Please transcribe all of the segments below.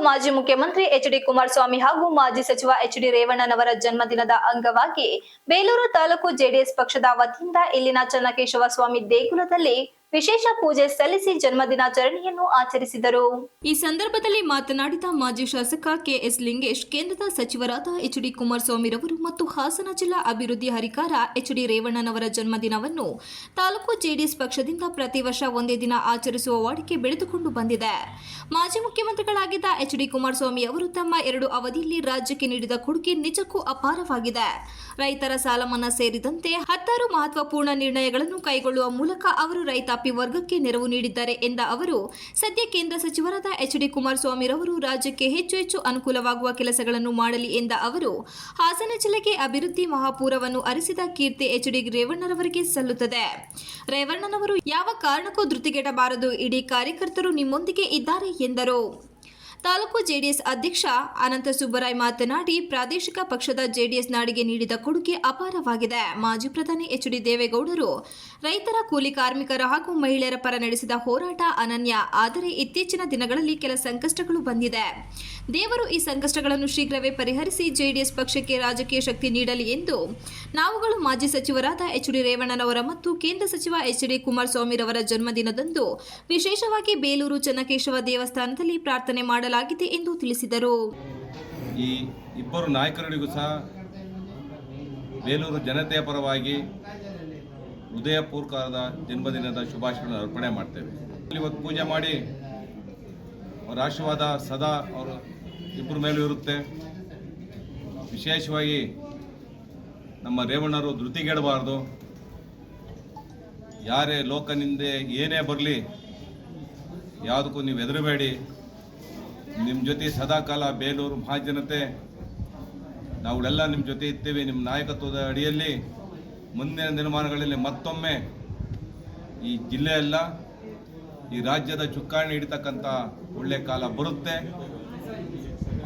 ಮಾಜಿ ಮುಖ್ಯಮಂತ್ರಿ H D Kumaraswamy ಹಾಗೂ ಮಾಜಿ ಸಚಿವ ಎಚ್ ಡಿ ರೇವಣ್ಣನವರ ಜನ್ಮದಿನದ ಅಂಗವಾಗಿ ಬೇಲೂರು ತಾಲೂಕು ಜೆಡಿಎಸ್ ಪಕ್ಷದ ವತಿಯಿಂದ ಇಲ್ಲಿನ ಚನ್ನಕೇಶವ ಸ್ವಾಮಿ ದೇಗುಲದಲ್ಲಿ ವಿಶೇಷ ಪೂಜೆ ಸಲ್ಲಿಸಿ ಜನ್ಮದಿನಾಚರಣೆಯನ್ನು ಆಚರಿಸಿದರು. ಈ ಸಂದರ್ಭದಲ್ಲಿ ಮಾತನಾಡಿದ ಮಾಜಿ ಶಾಸಕ ಕೆಎಸ್ ಲಿಂಗೇಶ್, ಕೇಂದ್ರದ ಸಚಿವರಾದ ಎಚ್ ಡಿ ಕುಮಾರಸ್ವಾಮಿರವರು ಮತ್ತು ಹಾಸನ ಜಿಲ್ಲಾ ಅಭಿವೃದ್ಧಿ ಹರಿಕಾರ ಎಚ್ ಡಿ ರೇವಣ್ಣನವರ ಜನ್ಮದಿನವನ್ನು ತಾಲೂಕು ಜೆಡಿಎಸ್ ಪಕ್ಷದಿಂದ ಪ್ರತಿ ವರ್ಷ ಒಂದೇ ದಿನ ಆಚರಿಸುವ ವಾಡಿಕೆ ಬೆಳೆದುಕೊಂಡು ಬಂದಿದೆ. ಮಾಜಿ ಮುಖ್ಯಮಂತ್ರಿಗಳಾಗಿದ್ದ ಎಚ್ ಡಿ ಕುಮಾರಸ್ವಾಮಿ ಅವರು ತಮ್ಮ ಎರಡು ಅವಧಿಯಲ್ಲಿ ರಾಜ್ಯಕ್ಕೆ ನೀಡಿದ ಕೊಡುಗೆ ನಿಜಕ್ಕೂ ಅಪಾರವಾಗಿದೆ. ರೈತರ ಸಾಲ ಮನ್ನಾ ಸೇರಿದಂತೆ ಹತ್ತಾರು ಮಹತ್ವಪೂರ್ಣ ನಿರ್ಣಯಗಳನ್ನು ಕೈಗೊಳ್ಳುವ ಮೂಲಕ ಅವರು ರೈತಾಪಿ ವರ್ಗಕ್ಕೆ ನೆರವು ನೀಡಿದ್ದಾರೆ ಎಂದ ಅವರು, ಸದ್ಯ ಕೇಂದ್ರ ಸಚಿವರಾದ ಎಚ್ ಡಿ ಕುಮಾರಸ್ವಾಮಿರವರು ರಾಜ್ಯಕ್ಕೆ ಹೆಚ್ಚು ಹೆಚ್ಚು ಅನುಕೂಲವಾಗುವ ಕೆಲಸಗಳನ್ನು ಮಾಡಲಿ ಎಂದ ಅವರು, ಹಾಸನ ಜಿಲ್ಲೆಗೆ ಅಭಿವೃದ್ಧಿ ಮಹಾಪೂರವನ್ನು ಅರಿಸಿದ ಕೀರ್ತಿ ಎಚ್ ಡಿ ರೇವಣ್ಣರವರಿಗೆ ಸಲ್ಲುತ್ತದೆ. ರೇವಣ್ಣನವರು ಯಾವ ಕಾರಣಕ್ಕೂ ಧೃತಿಗೆಡಬಾರದು ಇಡೀ ಕಾರ್ಯಕರ್ತರು ನಿಮ್ಮೊಂದಿಗೆ ಇದ್ದಾರೆ ಎಂದರು. ತಾಲೂಕು ಜೆಡಿಎಸ್ ಅಧ್ಯಕ್ಷ ಅನಂತ ಸುಬ್ಬರಾಯ್ ಮಾತನಾಡಿ, ಪ್ರಾದೇಶಿಕ ಪಕ್ಷದ ಜೆಡಿಎಸ್ ನಾಡಿಗೆ ನೀಡಿದ ಕೊಡುಗೆ ಅಪಾರವಾಗಿದೆ. ಮಾಜಿ ಪ್ರಧಾನಿ ಎಚ್ ಡಿ ದೇವೇಗೌಡರು, ರೈತರ ಕೂಲಿ ಕಾರ್ಮಿಕರ ಹಾಗೂ ಮಹಿಳೆಯರ ಪರ ನಡೆಸಿದ ಹೋರಾಟ ಅನನ್ಯ. ಆದರೆ ಇತ್ತೀಚಿನ ದಿನಗಳಲ್ಲಿ ಕೆಲ ಸಂಕಷ್ಟಗಳು ಬಂದಿದೆ. ದೇವರು ಈ ಸಂಕಷ್ಟಗಳನ್ನು ಶೀಘ್ರವೇ ಪರಿಹರಿಸಿ ಜೆಡಿಎಸ್ ಪಕ್ಷಕ್ಕೆ ರಾಜಕೀಯ ಶಕ್ತಿ ನೀಡಲಿ ಎಂದು ನಾವುಗಳು ಮಾಜಿ ಸಚಿವರಾದ ಎಚ್ ಡಿ ರೇವಣ್ಣನವರ ಮತ್ತು ಕೇಂದ್ರ ಸಚಿವ ಎಚ್ ಡಿ ಕುಮಾರಸ್ವಾಮಿರವರ ಜನ್ಮದಿನದಂದು ವಿಶೇಷವಾಗಿ ಬೇಲೂರು ಚನ್ನಕೇಶವ ದೇವಸ್ಥಾನದಲ್ಲಿ ಪ್ರಾರ್ಥನೆ ಮಾಡಲಾಗಿದೆ ಎಂದು ತಿಳಿಸಿದರು. ಈ ಇಬ್ಬರು ನಾಯಕರಿಗೂ ಸಹ ಬೇಲೂರು ಜನತೆಯ ಪರವಾಗಿ ಹೃದಯಪೂರ್ವಕವಾದ ಜನ್ಮದಿನದ ಶುಭಾಶಯಗಳನ್ನು ಅರ್ಪಣೆ ಮಾಡ್ತೇವೆ. ಇವತ್ತು ಪೂಜೆ ಮಾಡಿ ಅವರ ಆಶೀರ್ವಾದ ಸದಾ ಅವರು ಇಬ್ಬರ ಮೇಲೂ ಇರುತ್ತೆ. ವಿಶೇಷವಾಗಿ ನಮ್ಮ ರೇವಣ್ಣರು ಧೃತಿಗೆಡಬಾರ್ದು. ಯಾರೇ ಲೋಕನಿಂದ ಏನೇ ಬರಲಿ, ಯಾವುದಕ್ಕೂ ನೀವು ಹೆದರಬೇಡಿ. ನಿಮ್ಮ ಜೊತೆ ಸದಾಕಾಲ ಬೇಲೂರು ಮಹಾಜನತೆ ನಾವುಗಳೆಲ್ಲ ನಿಮ್ಮ ಜೊತೆ ಇರ್ತೇವೆ ನಿಮ್ಮ ನಾಯಕತ್ವದ ಅಡಿಯಲ್ಲಿ ಮುಂದಿನ ದಿನಮಾನಗಳಲ್ಲಿ ಮತ್ತೊಮ್ಮೆ ಈ ಜಿಲ್ಲೆಯೆಲ್ಲ ಈ ರಾಜ್ಯದ ಚುಕ್ಕಾಣಿ ಹಿಡಿತಕ್ಕಂಥ ಒಳ್ಳೆಯ ಕಾಲ ಬರುತ್ತೆ.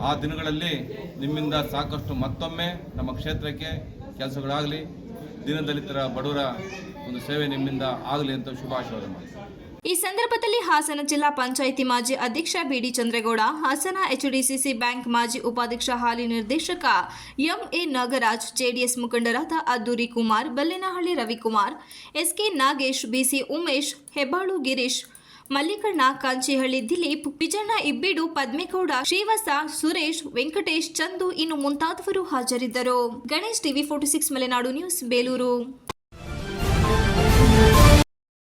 ಆ ದಿನಗಳಲ್ಲಿ ನಿಮ್ಮಿಂದ ಸಾಕಷ್ಟು ಮತ್ತೊಮ್ಮೆ ನಮ್ಮ ಕ್ಷೇತ್ರಕ್ಕೆ ಕೆಲಸಗಳಾಗಲಿ, ದೀನದಲಿತರ ಬಡವರ ಒಂದು ಸೇವೆ ನಿಮ್ಮಿಂದ ಆಗಲಿ ಅಂತ ಶುಭಾಶಯ ಮಾಡ್ತೀನಿ ಈ ಸಂದರ್ಭದಲ್ಲಿ ಹಾಸನ ಜಿಲ್ಲಾ ಪಂಚಾಯಿತಿ ಮಾಜಿ ಅಧ್ಯಕ್ಷ ಬಿಡಿ ಚಂದ್ರೇಗೌಡ, ಹಾಸನ ಎಚ್ಡಿಸಿಸಿ ಬ್ಯಾಂಕ್ ಮಾಜಿ ಉಪಾಧ್ಯಕ್ಷ ಹಾಲಿ ನಿರ್ದೇಶಕ ಎಂಎ ನಾಗರಾಜ್ ಜೆಡಿಎಸ್ ಮುಖಂಡರಾದ Adduri Kumar, Ballenahalli Ravikumar, S K Nagesh B C Umesh, Hebbalu Girish, Mallikanna, Kanchihalli Dilip Vijanna Ibbidu, Padmegowda Shrivasa Suresh, Venkatesh, Chandu, ಇನ್ನು ಮುಂತಾದವರು ಹಾಜರಿದ್ದರು. Ganesh TV forty six Malenadu news, Belur.